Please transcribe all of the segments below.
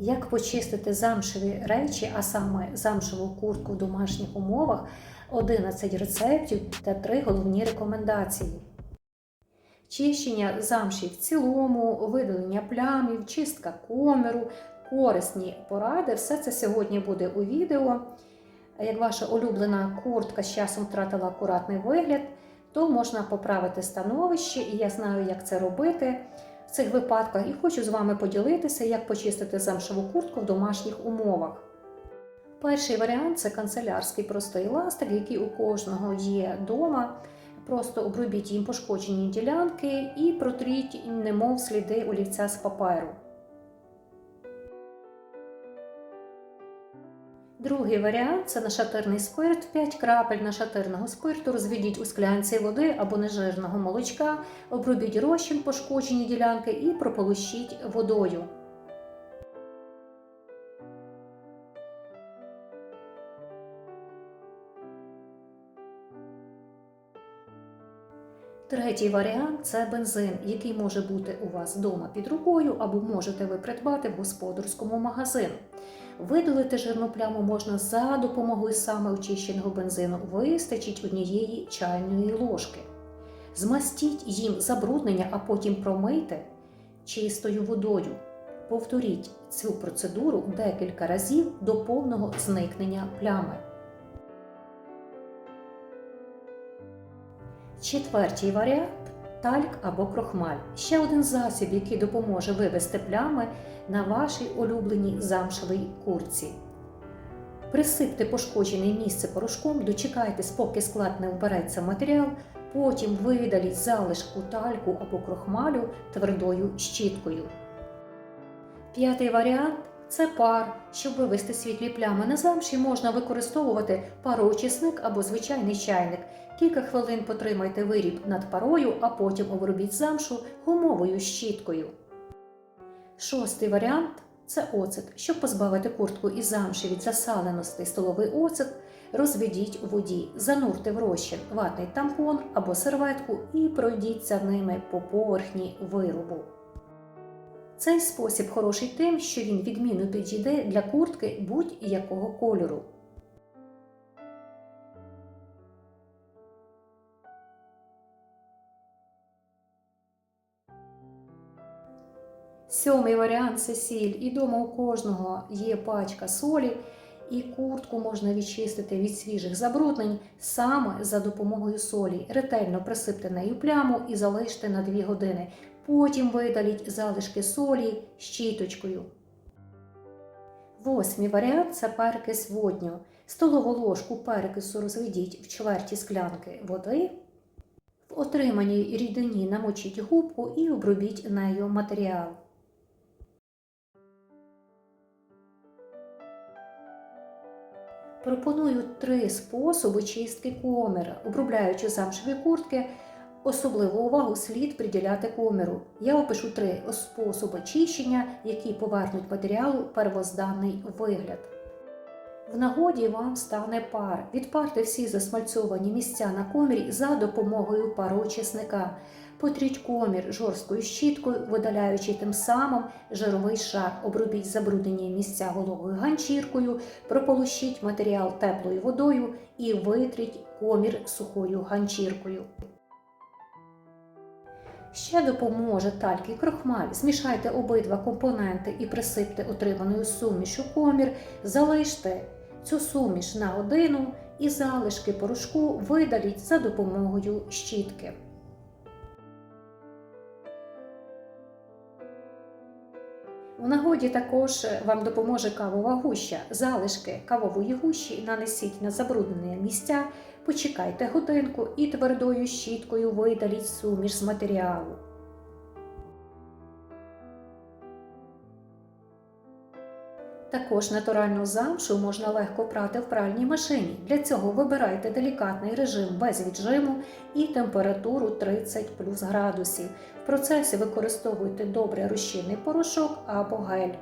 Як почистити замшеві речі, а саме замшеву куртку в домашніх умовах, 11 рецептів та 3 головні рекомендації. Чищення замші в цілому, видалення плямів, чистка коміру, корисні поради все це сьогодні буде у відео. Як ваша улюблена куртка з часом втратила акуратний вигляд, то можна поправити становище, і я знаю, як це робити в цих випадках, і хочу з вами поділитися, як почистити замшеву куртку в домашніх умовах. Перший варіант це канцелярський простий ластик, який у кожного є вдома. Просто обробіть їм пошкоджені ділянки і протріть, немов сліди олівця з паперу. Другий варіант це нашатирний спирт. 5 крапель нашатирного спирту розведіть у склянці води або нежирного молочка, обробіть розчин пошкоджені ділянки і прополощіть водою. Третій варіант це бензин, який може бути у вас вдома під рукою або можете ви придбати в господарському магазину. Видалити жирну пляму можна за допомогою саме очищеного бензину, вистачить однієї чайної ложки. Змастіть їм забруднення, а потім промийте чистою водою. Повторіть цю процедуру декілька разів до повного зникнення плями. Четвертій варіант тальк або крохмаль. Ще один засіб, який допоможе вивести плями на вашій улюбленій замшевій курці. Присипте пошкоджене місце порошком, дочекайтесь, поки склад не вбереться матеріал, потім видаліть залишку тальку або крохмалю твердою щіткою. П'ятий варіант це пар. Щоб вивести світлі плями на замші, можна використовувати пароочисник або звичайний чайник. Кілька хвилин потримайте виріб над парою, а потім обробіть замшу гумовою щіткою. Шостий варіант це оцет. Щоб позбавити куртку і замші від засаленості столовий оцет, розведіть у воді, занурте в розчин ватний тампон або серветку і пройдіться ними по поверхні виробу. Цей спосіб хороший тим, що він відмінно підійде для куртки будь-якого кольору. Сьомий варіант це сіль. І дома у кожного є пачка солі, і куртку можна відчистити від свіжих забруднень саме за допомогою солі. Ретельно присипте нею пляму і залиште на 2 години. Потім видаліть залишки солі щіточкою. Восьмий варіант це перекис водню. Столову ложку перекису розведіть в чверті склянки води. В отриманій рідині намочіть губку і обробіть нею матеріал. Пропоную три способи чистки коміра. Обробляючи замшеві куртки, особливу увагу слід приділяти коміру. Я опишу три способи чищення, які повернуть матеріалу первозданний вигляд. В нагоді вам стане пар. Відпарте всі засмальцьовані місця на комірі за допомогою пароочисника. Потріть комір жорсткою щіткою, видаляючи тим самим жировий шар. Обробіть забруднені місця вологою ганчіркою, прополощіть матеріал теплою водою і витріть комір сухою ганчіркою. Ще допоможе тальк і крохмаль. Змішайте обидва компоненти і присипте отриманою сумішю комір, залиште цю суміш на годину і залишки порошку видаліть за допомогою щітки. В нагоді також вам допоможе кавова гуща. Залишки кавової гущі нанесіть на забруднені місця, почекайте годинку і твердою щіткою видаліть суміш з матеріалу. Також натуральну замшу можна легко прати в пральній машині. Для цього вибирайте делікатний режим без віджиму і температуру 30 плюс градусів. В процесі використовуйте добре розчинний порошок або гель.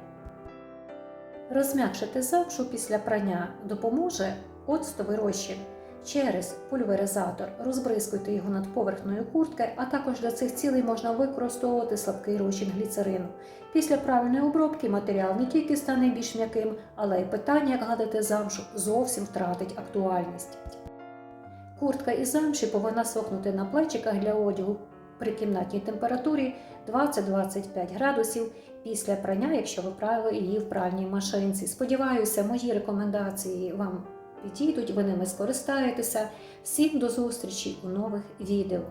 Розм'якшити замшу після прання допоможе оцтовий розчин. Через пульверизатор. Розбризкуйте його над поверхнею куртки, а також для цих цілей можна використовувати слабкий розчин гліцерину. Після правильної обробки матеріал не тільки стане більш м'яким, але й питання, як гладити замшу, зовсім втратить актуальність. Куртка із замші повинна сохнути на плечиках для одягу при кімнатній температурі 20-25 градусів після прання, якщо ви правили її в пральній машинці. Сподіваюся, мої рекомендації вам підійдуть, ви ними скористаєтеся. Всім до зустрічі у нових відео.